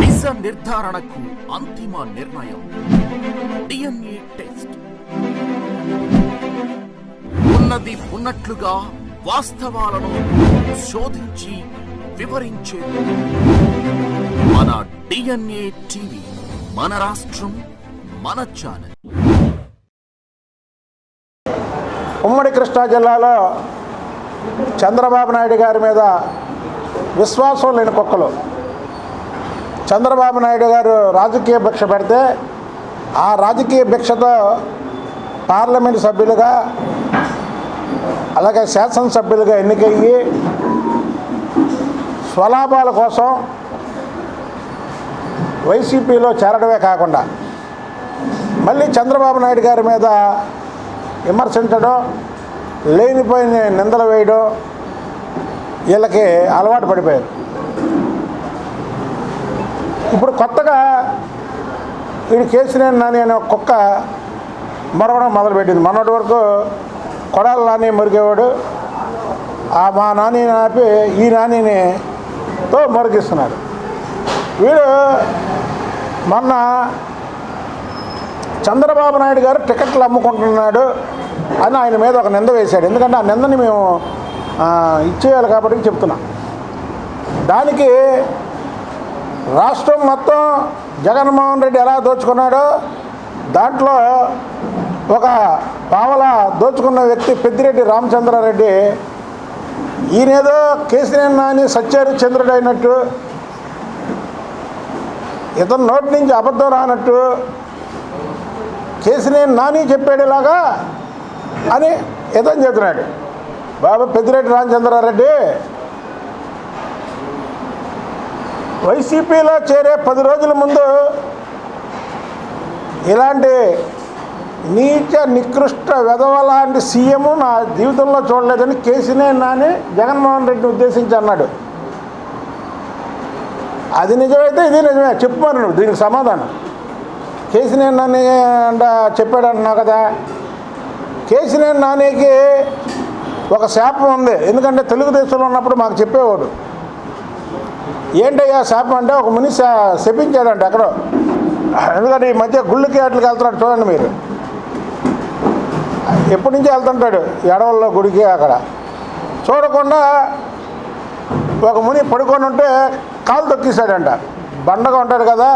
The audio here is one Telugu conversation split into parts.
నిజ నిర్ధారణకు అంతిమ నిర్ణయం. DNA test. ఉన్నది ఉన్నట్లుగా వాస్తవాలను శోధించి వివరించే మన డిఎన్ఏ టీవీ మన రాష్ట్రం మన ఛానల్. ఉమ్మడి కృష్ణా జిల్లాలో చంద్రబాబు నాయుడు గారి మీద విశ్వాసం లేని కుక్కలు. చంద్రబాబు నాయుడు గారు రాజకీయ భిక్ష పెడితే ఆ రాజకీయ భిక్షతో పార్లమెంట్ సభ్యులుగా అలాగే శాసనసభ్యులుగా ఎన్నికయ్యి స్వలాభాల కోసం వైసీపీలో చేరడమే కాకుండా మళ్ళీ చంద్రబాబు నాయుడు గారి మీద విమర్శించడం లేనిపోయిన నిందలు వేయడం వీళ్ళకి అలవాటు పడిపోయారు. ఇప్పుడు కొత్తగా వీడు కేసినేని నాని అనే ఒక కుక్క మరవడం మొదలుపెట్టింది. మొన్నటి వరకు కొడాల నాని మురిగేవాడు ఆ మా నాని ఆపి ఈ నానిని తో మురిగిస్తున్నాడు. వీడు మొన్న చంద్రబాబు నాయుడు గారు టికెట్లు అమ్ముకుంటున్నాడు అని ఆయన మీద ఒక నింద వేశాడు. ఎందుకంటే ఆ నిందని మేము ఇచ్చేయాలి కాబట్టి చెప్తున్నాం. దానికి రాష్ట్రం మొత్తం జగన్మోహన్ రెడ్డి ఎలా దోచుకున్నాడో దాంట్లో ఒక పావల దోచుకున్న వ్యక్తి పెద్దిరెడ్డి రామచంద్రారెడ్డి ఈయనేదో కేసీఆర్ నాని సత్యహరిచంద్రుడు అయినట్టు ఇతను నోటి నుంచి అబద్ధం రానట్టు కేసీఆర్ నాని చెప్పాడులాగా అని ఇతను చెప్తున్నాడు బాబు పెద్దిరెడ్డి రామచంద్రారెడ్డి వైసీపీలో చేరే పది రోజుల ముందు ఇలాంటి నీచ నికృష్ట వెధవ లాంటి సీఎం నా జీవితంలో చూడలేదని కేసీనే నాని జగన్మోహన్ రెడ్డిని ఉద్దేశించి అన్నాడు. అది నిజమైతే ఇది నిజమే. చెప్పు మరి నువ్వు దీనికి సమాధానం. కేసీనే నాని అంట చెప్పాడు అంటున్నావు కదా. కేసీనే నానికి ఒక శాపం ఉంది. ఎందుకంటే తెలుగుదేశంలో ఉన్నప్పుడు మాకు చెప్పేవాడు. ఏంటయ్యా శాపం అంటే ఒక ముని శపించాడంట అక్కడ ఎందుకంటే ఈ మధ్య గుళ్ళకి అట్లకి వెళ్తున్నాడు చూడండి మీరు. ఎప్పటి నుంచి వెళ్తుంటాడు ఎడవల్లో గుడికి అక్కడ. చూడకుండా ఒక ముని పడుకొని ఉంటే కాలు తొక్కేశాడంట. బండగా ఉంటాడు కదా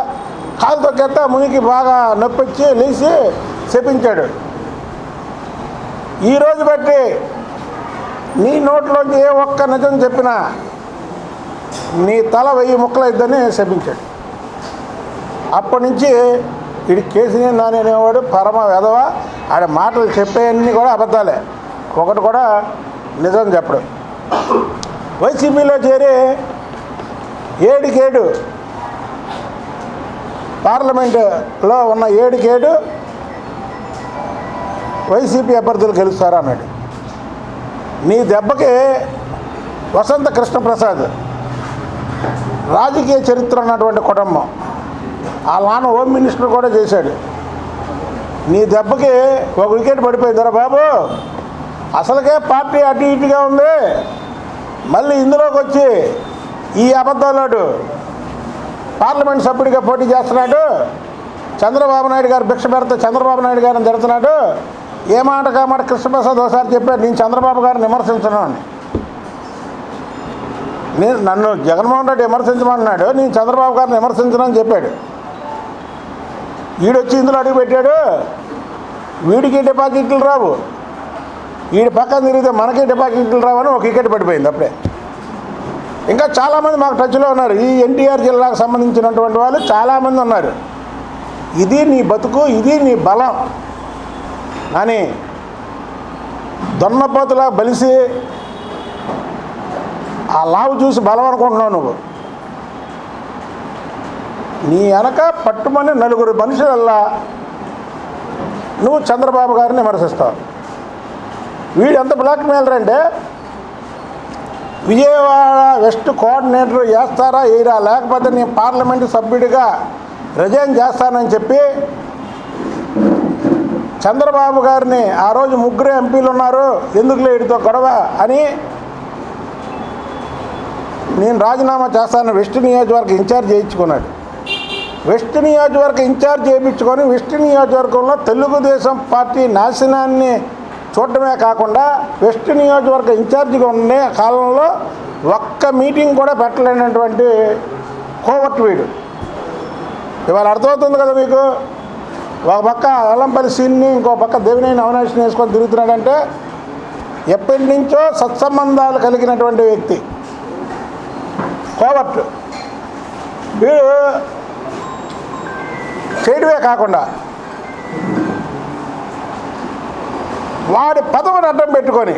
కాలు తొక్కేస్తే మునికి బాగా నొప్పి వచ్చి లేచి శపించాడు. ఈరోజు బట్టి నీ నోట్లోంచి ఏ ఒక్క నిజం చెప్పినా నీ తల వెయ్యి ముక్కలైద్దని శపించాడు. అప్పటి నుంచి ఇది కేసీనే నాని అనేవాడు పరమ వెధవ ఆడ మాటలు చెప్పేవన్నీ కూడా అబద్ధాలే. ఒకటి కూడా నిజం చెప్పడం. వైసీపీలో చేరి ఏడుకేడు పార్లమెంటులో ఉన్న ఏడుకేడు వైసీపీ అభ్యర్థులు గెలుస్తారు అన్నాడు. నీ దెబ్బకి వసంత కృష్ణప్రసాద్ రాజకీయ చరిత్ర ఉన్నటువంటి కుటుంబం. ఆ నాన్న హోమ్ మినిస్టర్ కూడా చేశాడు. నీ దెబ్బకి ఒక వికెట్ పడిపోయిందిరా బాబు. అసలుకే పార్టీ అటు ఇటుగా ఉంది. మళ్ళీ ఇందులోకి వచ్చి ఈ అబద్ధాలాడు పార్లమెంట్ సభ్యుడిగా పోటీ చేస్తున్నాడు. చంద్రబాబు నాయుడు గారు భిక్ష పెడితే చంద్రబాబు నాయుడు గారిని తిడుతున్నాడు. ఏ మాట కా కృష్ణప్రసాద్ ఒకసారి చెప్పాడు నేను చంద్రబాబు గారిని విమర్శించను అని. నేను నన్ను జగన్మోహన్ రెడ్డి విమర్శించమన్నాడు నేను చంద్రబాబు గారిని విమర్శించనని చెప్పాడు. ఈడొచ్చి ఇందులో అడుగు పెట్టాడు వీడికి డిపాజిట్లు రావు. వీడి పక్కన తిరిగితే మనకి డిపాజిట్లు రావని ఒక వికెట్ పడిపోయింది అప్పుడే. ఇంకా చాలామంది మాకు టచ్లో ఉన్నారు. ఈ ఎన్టీఆర్ జిల్లాకు సంబంధించినటువంటి వాళ్ళు చాలామంది ఉన్నారు. ఇది నీ బతుకు ఇది నీ బలం. అని దొన్నపోతులా బలిసి ఆ లావు చూసి బలం అనుకుంటున్నావు నువ్వు. నీ వెనక పట్టుమని నలుగురు మనుషులల్లా నువ్వు చంద్రబాబు గారిని విమర్శిస్తావు. వీడు ఎంత బ్లాక్మెయిలర్ అంటే విజయవాడ వెస్ట్ కోఆర్డినేటర్ చేస్తారా ఏరా లేకపోతే నేను పార్లమెంటు సభ్యుడిగా రిజైన్ చేస్తానని చెప్పి చంద్రబాబు గారిని ఆ రోజు ముగ్గురు ఎంపీలు ఉన్నారు ఎందుకు వీడితో గొడవ అని నేను రాజీనామా చేస్తాను వెస్ట్ నియోజకవర్గ ఇన్ఛార్జ్ చేయించుకున్నాడు. వెస్ట్ నియోజకవర్గ ఇన్ఛార్జ్ చేయించుకొని వెస్ట్ నియోజకవర్గంలో తెలుగుదేశం పార్టీ నాశనాన్ని చూడటమే కాకుండా వెస్ట్ నియోజకవర్గ ఇన్ఛార్జిగా ఉండే కాలంలో ఒక్క మీటింగ్ కూడా పెట్టలేనటువంటి కోవట్ వీడు. ఇవాళ అర్థమవుతుంది కదా మీకు? ఒక పక్క అలంపల్లి సీన్ని ఇంకో పక్క దేవినేని అవినాశం వేసుకొని తిరుగుతున్నాడంటే ఎప్పటి నుంచో సత్సంబంధాలు కలిగినటువంటి వ్యక్తి. కోవర్ట్. వీడు చేయడమే కాకుండా వాడి పదవిని అడ్డం పెట్టుకొని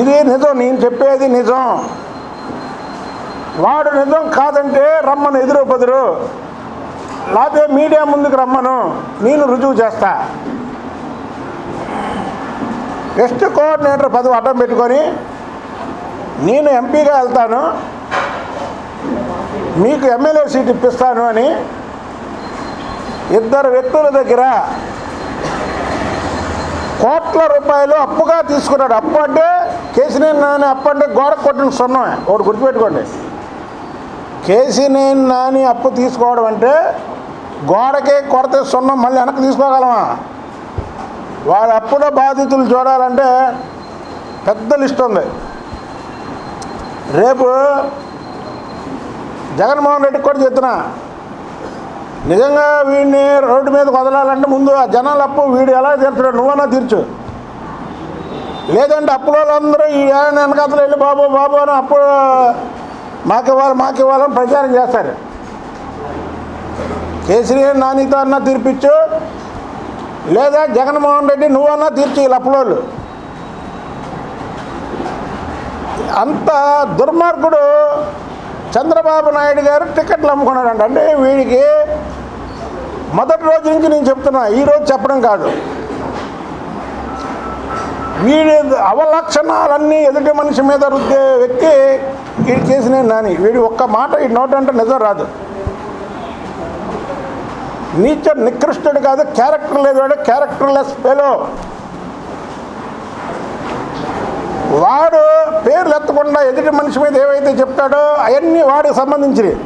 ఇది నిజం నేను చెప్పేది నిజం. వాడు నిజం కాదంటే రమ్మను ఎదురు బదురు లేకపోతే మీడియా ముందుకు రమ్మను నేను రుజువు చేస్తా. టెస్ట్ కోఆర్డినేటర్ పదవి అడ్డం పెట్టుకొని నేను ఎంపీగా వెళ్తాను. మీకు ఎమ్మెల్యే సీట్ ఇప్పిస్తాను అని ఇద్దరు వ్యక్తుల దగ్గర కోట్ల రూపాయలు అప్పుగా తీసుకున్నాడు. అప్పు అంటే కేసీనేని నాని అప్పు అంటే గోడ కొట్టిన సున్నమే ఒకటి గుర్తుపెట్టుకోండి. కేసీనేని నాని అప్పు తీసుకోవడం అంటే గోడకే కొడితే సున్నం మళ్ళీ వెనక్కి తీసుకోగలమా? వాళ్ళ అప్పుల బాధితులు చూడాలంటే పెద్ద లిస్ట్ ఉంది. రేపు జగన్మోహన్ రెడ్డికి కూడా చెప్తున్నా. నిజంగా వీడిని రోడ్డు మీద వదలాలంటే ముందు ఆ జనాలు అప్పు వీడు ఎలా తీర్చడు నువ్వన్నా తీర్చు. లేదంటే అప్పుల వాళ్ళందరూ ఈ ఆయన వెనకాతలు వెళ్ళి బాబు బాబు అని అప్పు మాకు ఇవ్వాలి మాకు ఇవ్వాలని ప్రచారం చేస్తారు. కేసీఆర్ నానితో అన్నా తీర్పిచ్చు. లేదా జగన్మోహన్ రెడ్డి నువ్వన్నా తీర్చు వీళ్ళ అప్పులోళ్ళు. అంత దుర్మార్గుడు చంద్రబాబు నాయుడు గారు టికెట్లు అమ్ముకున్నాడంట. అంటే వీడికి మొదటి రోజు నుంచి నేను చెప్తున్నా ఈరోజు చెప్పడం కాదు. వీడి అవలక్షణాలన్నీ ఎదుటి మనిషి మీద రుద్దే వ్యక్తి వీడు చేసిన నాని. వీడి ఒక్క మాట ఈ నోట్ అంటే నిజం రాదు. నీచ నికృష్టుడు కాదు క్యారెక్టర్ లేదు వాడు. క్యారెక్టర్లెస్ పేలో వాడు పేర్లు ఎత్తకుండా ఎదుటి మనిషి మీద ఏవైతే చెప్తాడో అవన్నీ వాడికి సంబంధించినవి.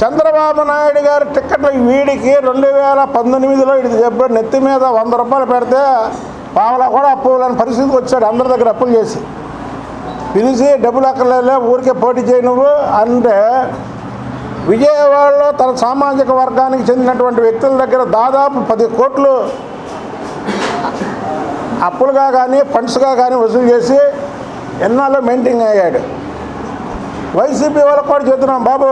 చంద్రబాబు నాయుడు గారి టిక్కెట్లు వీడికి రెండు వేల పంతొమ్మిదిలో ఇది చెప్పాడు నెత్తి మీద వంద రూపాయలు పెడితే పావలా కూడా అప్పులని పరిస్థితికి వచ్చాడు అందరి దగ్గర అప్పులు చేసి. పిలిచి డబ్బులు అక్కర్లేదులే ఊరికే పోటీ చేయి నువ్వు అంటే విజయవాడలో తన సామాజిక వర్గానికి చెందినటువంటి వ్యక్తుల దగ్గర దాదాపు పది కోట్లు అప్పులుగా కానీ ఫండ్స్గా కానీ వసూలు చేసి ఎన్నాళ్ళు మెయింటైన్ అయ్యాడు. వైసీపీ వాళ్ళకి కూడా చెప్తున్నాం బాబు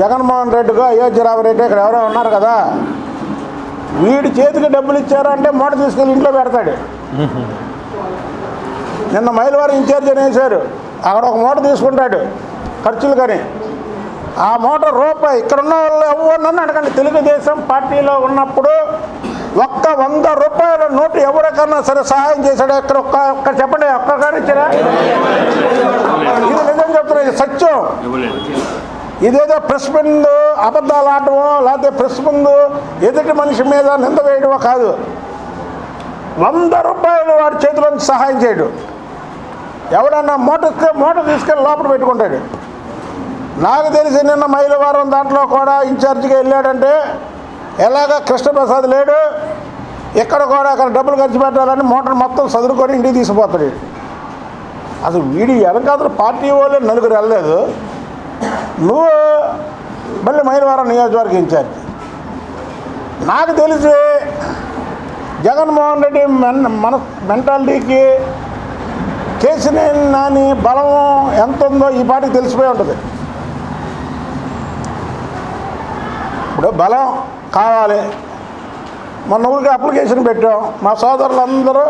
జగన్మోహన్ రెడ్డిగా అయోధ్యరావు రెడ్డి ఇక్కడ ఎవరో ఉన్నారు కదా. వీడి చేతికి డబ్బులు ఇచ్చారంటే మూట తీసుకెళ్ళి ఇంట్లో పెడతాడు. నిన్న మైలవారం ఇన్ఛార్జ్ అనేసారు అక్కడ ఒక మూట తీసుకుంటాడు ఖర్చులు కానీ ఆ మూట రూపాయి ఇక్కడ ఉన్న వాళ్ళు ఎవరినన్నా అడగండి. తెలుగుదేశం పార్టీలో ఉన్నప్పుడు ఒక్క వంద రూపాయల నోటు ఎవరికన్నా సరే సహాయం చేశాడు? ఎక్కడ ఒక్క ఒక్క చెప్పండి ఒక్క ఇచ్చారా ఇది నిజం చెప్తున్నా ఇది సత్యం. ఇదేదో ప్రెస్ ముందు అబద్ధాలు ఆడటమో లేకపోతే ప్రెస్ ముందు ఎదుటి మనిషి మీద నింద వేయడమో కాదు. వంద రూపాయలు వాడి చేతిలో సహాయం చేయడు. ఎవడన్నా మూట ఇస్తే మూట తీసుకెళ్ళి లోపల పెట్టుకుంటాడు. నాకు తెలిసి నిన్న మైలవారం దాంట్లో కూడా ఇన్ఛార్జిగా వెళ్ళాడంటే ఎలాగ కృష్ణప్రసాద్ లేడు ఎక్కడ కూడా అక్కడ డబ్బులు ఖర్చు పెట్టాలని మోటార్ మొత్తం చదువుకొని ఇంటికి తీసుకుపోతాడు. వీడు. అసలు వీడి వెనకాతల పార్టీ వాళ్ళే నలుగురు వెళ్ళలేదు. నువ్వు మళ్ళీ మైలవరం నియోజకవర్గ ఇన్ఛార్జ్. నాకు తెలిసి జగన్మోహన్ రెడ్డి మెన్ మన మెంటాలిటీకి కేసీనేని నాని బలం ఎంత ఉందో ఈ పాటికి తెలిసిపోయి ఉంటుంది. ఇప్పుడు బలం కావాలి. మొన్న ఊరికి అప్లికేషన్ పెట్టాం. మా సోదరులందరూ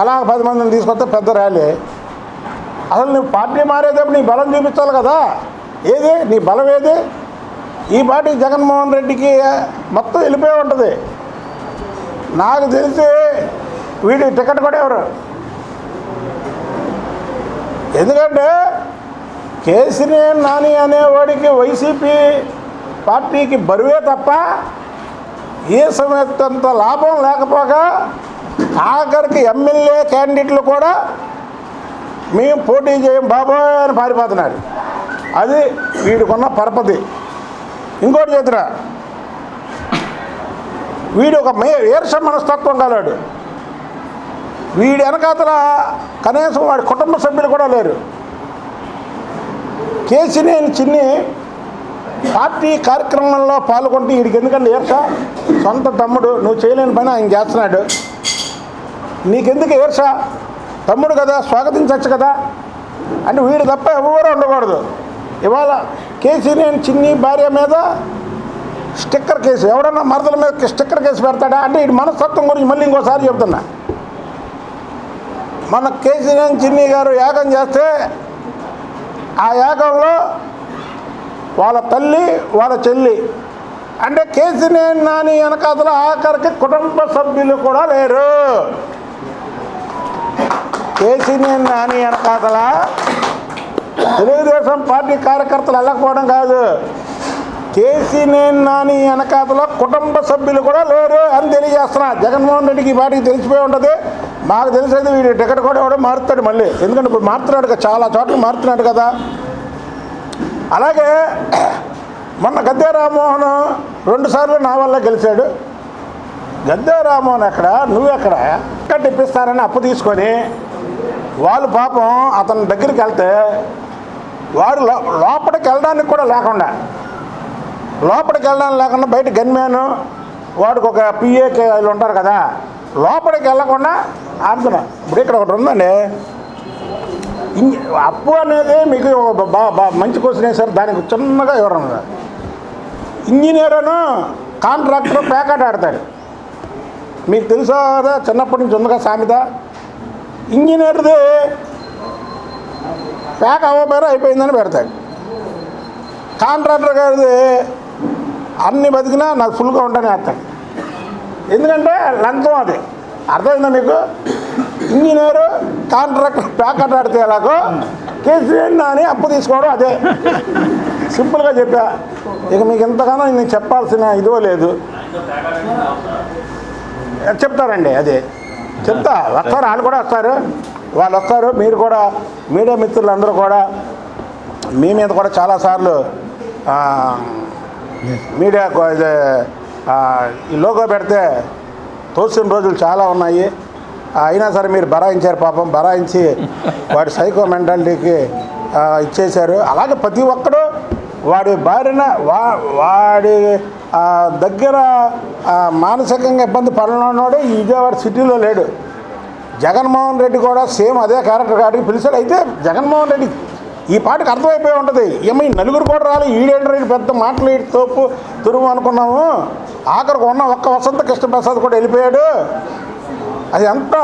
అలా పది మందిని తీసుకొస్తే పెద్ద ర్యాలీ. అసలు నువ్వు పార్టీ మారేటప్పుడు నీ బలం చూపించాలి కదా. ఏది? నీ బలం ఏది? ఈ పార్టీ జగన్మోహన్ రెడ్డికి మొత్తం వెళ్ళిపోయి ఉంటుంది. నాకు తెలిసి వీడి టికెట్ కూడా ఎవరు? ఎందుకంటే కేసీఆర్ నాని అనేవాడికి వైసీపీ పార్టీకి బరువే తప్ప ఏ సమయంత లాభం లేకపోగా ఆఖరికి ఎమ్మెల్యే క్యాండిడేట్లు కూడా మేము పోటీ చేయం బాబోయ్ అని పారిపోతున్నారు. అది వీడికున్న పరపతి. ఇంకోటి చేతురా వీడు ఒక మే ఏర్ష మనస్తత్వం కలవాడు వీడి వెనకాతల కనీసం వాడి కుటుంబ సభ్యులు కూడా లేరు. కేసినేని చిన్ని పార్టీ కార్యక్రమంలో పాల్గొంటే వీడికి ఎందుకంటే ఏర్ష సొంత తమ్ముడు నువ్వు చేయలేని పని ఆయన చేస్తున్నాడు. నీకెందుకు ఏర్ష తమ్ముడు కదా స్వాగతించవచ్చు కదా. అంటే వీడు తప్ప ఎవరు ఉండకూడదు. ఇవాళ కేసీనేని చిన్ని భార్య మీద స్టిక్కర్ కేసు ఎవడన్నా మరదల మీద స్టిక్కర్ కేసు పెడతాడా? అంటే ఈ మనస్తత్వం గురించి మళ్ళీ ఇంకోసారి చెప్తున్నా. మన కేసీఆర్ చిన్ని గారు యాగం చేస్తే ఆ యాగంలో వాళ్ళ తల్లి వాళ్ళ చెల్లి. అంటే కేసీనేని నాని వెనకాతల ఆఖరికి కుటుంబ సభ్యులు కూడా లేరు. కేసీనేని నాని వెనకాతల తెలుగుదేశం పార్టీ కార్యకర్తలు వెళ్ళకపోవడం కాదు. కేసీనేని నాని వెనకాతల కుటుంబ సభ్యులు కూడా లేరు అని తెలియజేస్తున్నా. జగన్మోహన్ రెడ్డికి ఈ పార్టీకి తెలిసిపోయి ఉంటుంది. మాకు తెలిసేది వీడి టికెట్ కూడా ఎవడో మారుతాడు మళ్ళీ. ఎందుకంటే ఇప్పుడు మారుతున్నాడు కదా చాలా చోట్ల మారుతున్నాడు కదా. అలాగే మొన్న గద్దె రామ్మోహన్ రెండుసార్లు నా వల్ల గెలిచాడు. గద్దె రామ్మోహన్ ఎక్కడ? నువ్వు ఎక్కడ? టికెట్ ఇప్పిస్తారని అప్పు తీసుకొని వాళ్ళు పాపం అతని దగ్గరికి వెళ్తే వాడు లో- లోపలికి వెళ్ళడానికి కూడా లేకుండా లోపలికి వెళ్ళడానికి లేకుండా బయట గన్మ్యాన్ వాడికి ఒక పిఏకే వాళ్ళు ఉంటారు కదా లోపలికి వెళ్ళకుండా ఆపుతున్నా. ఇప్పుడు ఇక్కడ ఒకటి ఉందండి. అప్పు అనేది మీకు మంచి క్వశ్చన్ వేశారు దానికి చిన్నగా వివరణ ఉంది. ఇంజనీరును కాంట్రాక్టర్ ప్యాకెట్ ఆడతాడు. మీకు తెలుసా చిన్నప్పటి నుంచి ఉందిగా సామెత? ఇంజనీర్ది ప్యాక్ అవ్వబోయారు అయిపోయిందని పెడతాడు. కాంట్రాక్టర్ గారిది అన్ని బతికినా నాకు ఫుల్గా ఉంటానే వేస్తాడు ఎందుకంటే లంచం అది. అర్థమైందా మీకు? ఇంజనీరు కాంట్రాక్టర్ ప్యాకెట్ ఆడితే ఎలాగో కేసీఆర్ అని అప్పు తీసుకోవడం అదే. సింపుల్గా చెప్పా. ఇక మీకు ఎంతగానో నేను చెప్పాల్సిన ఇదో లేదు. చెప్తారండి అదే. చెప్తా. వస్తారు వాళ్ళు కూడా వస్తారు. వాళ్ళు వస్తారు మీరు కూడా మీడియా మిత్రులు అందరూ కూడా. మీ మీద కూడా చాలాసార్లు మీడియా ఇది, ఈ లోగో పెడితే తోసిన రోజులు చాలా ఉన్నాయి. అయినా సరే మీరు బరాయించారు పాపం బరాయించి వాడి సైకో మెంటాలిటీకి ఇచ్చేశారు. అలాగే ప్రతి ఒక్కడు వాడి భార్యన వా వాడి దగ్గర మానసికంగా ఇబ్బంది పడనున్నాడు విజయవాడ సిటీలో లేడు. జగన్మోహన్ రెడ్డి కూడా సేమ్ అదే క్యారెక్టర్ కాడికి పిలిచాడు. అయితే జగన్మోహన్ రెడ్డి ఈ పాటకు అర్థమైపోయి ఉంటుంది. ఏమో నలుగురు కూడా రాలి. ఈడేంటి పెద్ద మాటలు తోపు తురుము అనుకున్నాము. ఆఖరికి ఉన్న ఒక్క వసంత కృష్ణప్రసాద్ కూడా వెళ్ళిపోయాడు. అది ఎంత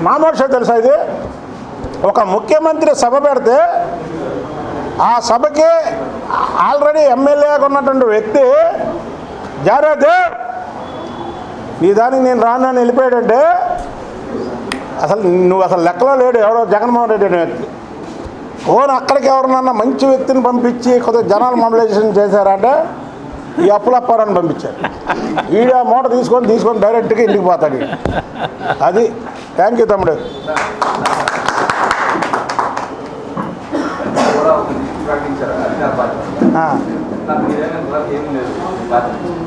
నామోష తెలుసా ఇది? ఒక ముఖ్యమంత్రి సభ పెడితే ఆ సభకి ఆల్రెడీ ఎమ్మెల్యేగా ఉన్నటువంటి వ్యక్తి జాగ్రత్త నీ దానికి నేను రాను అని వెళ్ళిపోయాడంటే అసలు నువ్వు అసలు లెక్కలో లేడు ఎవరో జగన్మోహన్ రెడ్డి అనే వ్యక్తి. ఓన్ అక్కడికి ఎవరినన్నా మంచి వ్యక్తిని పంపించి కొద్దిగా జనాలు మొబిలైజేషన్ చేశారంటే ఈ అప్పులప్పారాన్ని పంపించారు. ఈడ మూట తీసుకొని తీసుకొని డైరెక్ట్గా ఇంటికి పోతాడు అది థ్యాంక్ యూ తమ్ముడు.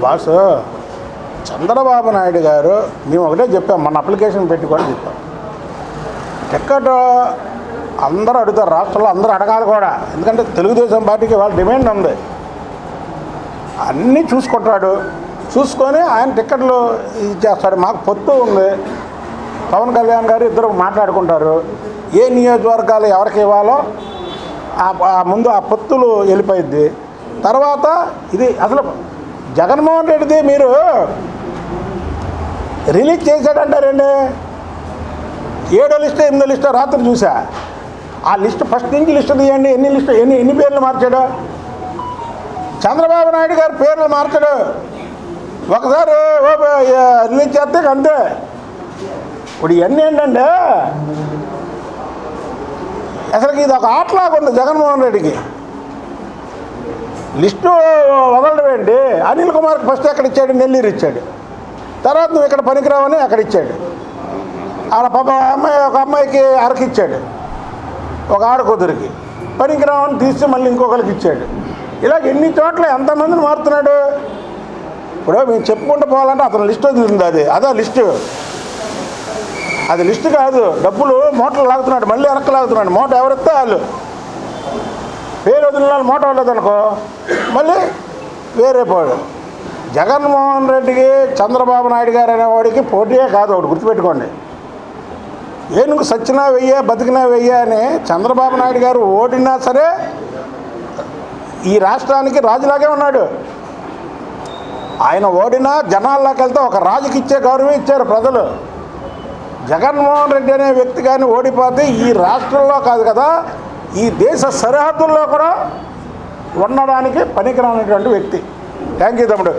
బాస్ చంద్రబాబు నాయుడు గారు మేము ఒకటే చెప్పాం మన అప్లికేషన్ పెట్టి కూడా చెప్పాం. టికెట్ అందరూ అడుగుతారు రాష్ట్రంలో అందరూ అడగాలి కూడా. ఎందుకంటే తెలుగుదేశం పార్టీకి వాళ్ళ డిమాండ్ ఉంది. అన్నీ చూసుకుంటాడు చూసుకొని ఆయన టిక్కెట్లు ఇచ్చేస్తాడు మాకు పొత్తు ఉంది. పవన్ కళ్యాణ్ గారు ఇద్దరు మాట్లాడుకుంటారు. ఏ నియోజకవర్గాలు ఎవరికి ఇవ్వాలో ఆ- ముందు ఆ పొత్తులు వెళ్ళిపోయిద్ది. తర్వాత ఇది అసలు జగన్మోహన్ రెడ్డిది మీరు రిలీజ్ చేశాడంటారండి ఏడో లిస్ట్ ఎనిమిదో లిస్టో రాత్రి చూసా. ఆ లిస్ట్ ఫస్ట్ నుంచి లిస్ట్ తీయండి. ఎన్ని లిస్ట్ ఎన్ని ఎన్ని పేర్లు మార్చాడో. చంద్రబాబు నాయుడు గారు పేర్లు మార్చాడు. ఒకసారి ఓ రిలీజ్ చేస్తే అంతే. ఇప్పుడు ఇవన్నీ ఏంటంటే అసలుకి ఇది ఒక ఆటలాగా ఉంది జగన్మోహన్ రెడ్డికి. లిస్టు వదలడం ఏంటి? అనిల్ కుమార్కి ఫస్ట్ ఎక్కడ ఇచ్చాడు? నెల్లూరు ఇచ్చాడు. తర్వాత నువ్వు ఇక్కడ పనికిరావని అక్కడ ఇచ్చాడు. ఆడ పాప అమ్మాయి ఒక అమ్మాయికి అరకిచ్చాడు. ఒక ఆడకూతురికి. పనికిరావని తీసి మళ్ళీ ఇంకొకరికి ఇచ్చాడు. ఇలా ఎన్ని చోట్ల ఎంతమందిని మారుతున్నాడు? ఇప్పుడు మేము చెప్పుకుంటూ పోవాలంటే అతను లిస్ట్ వదిలింది అది. అదే లిస్టు. అది లిస్ట్ కాదు. డబ్బులు మూటలు లాగుతున్నాడు. మళ్ళీ వెనక్కి లాగుతున్నాడు. మూట ఎవరిస్తే వాళ్ళు పేరు వదిలిన వాళ్ళు మూట ఉండదనుకో మళ్ళీ వేరే పోడు. జగన్మోహన్ రెడ్డికి చంద్రబాబు నాయుడు గారు అనేవాడికి పోటీయే కాదు ఒకటి గుర్తుపెట్టుకోండి. ఏనుగు సచ్చినా వెయ్యే బతికినా వెయ్యే అని చంద్రబాబు నాయుడు గారు ఓడినా సరే ఈ రాష్ట్రానికి రాజులాగే ఉన్నాడు. ఆయన ఓడినా జనాల్లోకి వెళ్తే ఒక రాజుకి ఇచ్చే గౌరవం ఇచ్చారు ప్రజలు. జగన్మోహన్ రెడ్డి అనే వ్యక్తి కానీ ఓడిపోతే ఈ రాష్ట్రంలో కాదు కదా ఈ దేశ సరిహద్దుల్లో కూడా ఉండడానికి పనికిరానటువంటి వ్యక్తి. థ్యాంక్ యూ తమ్ముడు.